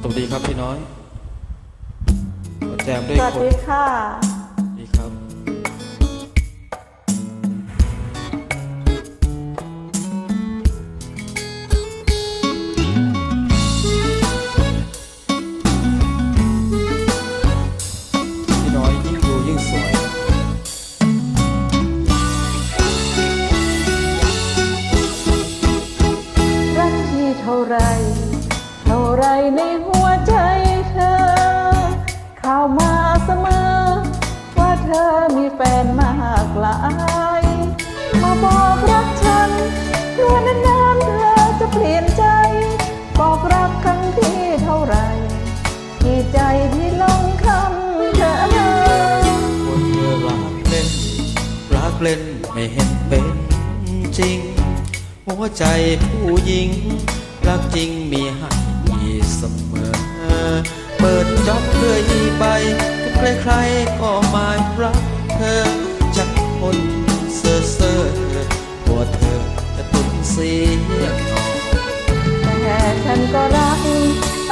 สวัสดีครับพี่น้อยมาแจมด้วยสวัสคนดีค่ะ ดีครับ พี่น้อยยิ่งดูยิ่งสวย รักที่เท่าไรเท่า ไรในหัวใจเธอเข้ามาเสมอ ว่าเธอมีแฟนมากหลาย มาบอกรักฉันเพื่อนานๆเธอจะเปลี่ยนใจ บอกรักครั้งที่เท่าไรที่ใจที่ลงคำเธอคนเธอรักเล่น รักเล่นไม่เห็นเป็นจริง หัวใจผู้หญิงรักจริงมีให้ ครก็มารักเธอจักคนเซ่อเซ่อเธอปวเธอจะตุนเสียงแต่ฉันก็รัก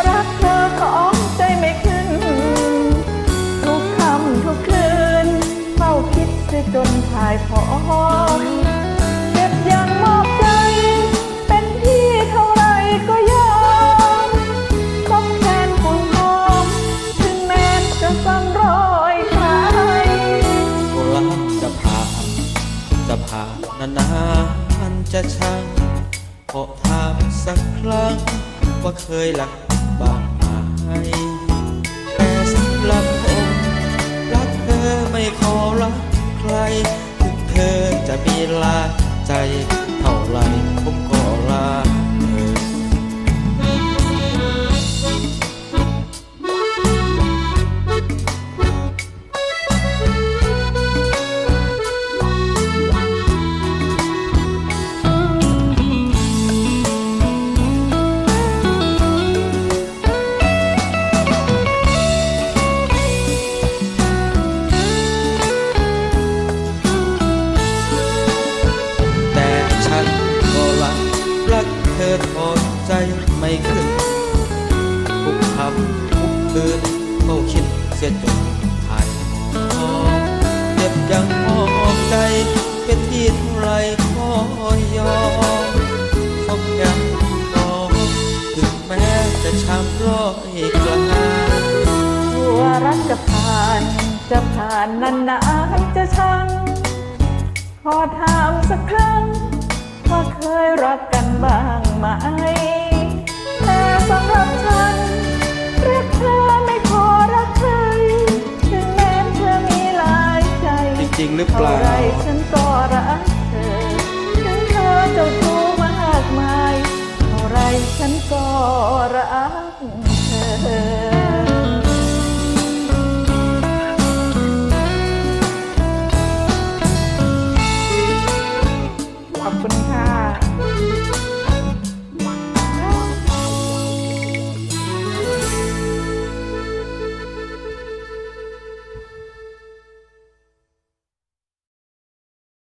รักเธอของใจไม่ขึ้น ทุกคำทุกคืนเฝ้าคิดเสียจนถ่ายผอ จะช่างขอถามสักครั้งว่าเคยหลัก คืนเฝ้าคิดเสียจนหายหอเจ็บยังมองใจ เป็นที่เท่าไรก็ยอมสมยังน้องถึงแม้จะช้ำร้อยกลาชั่วรักจะผ่านจะผ่านนานๆจะชังขอถามสักครั้งว่าเคยรักกันบ้างือเปล่าไรฉันก็รักเธอถึงเธอจะรู้มากมายเท่าไรฉันก็รักเธอขอบคุณค่ะ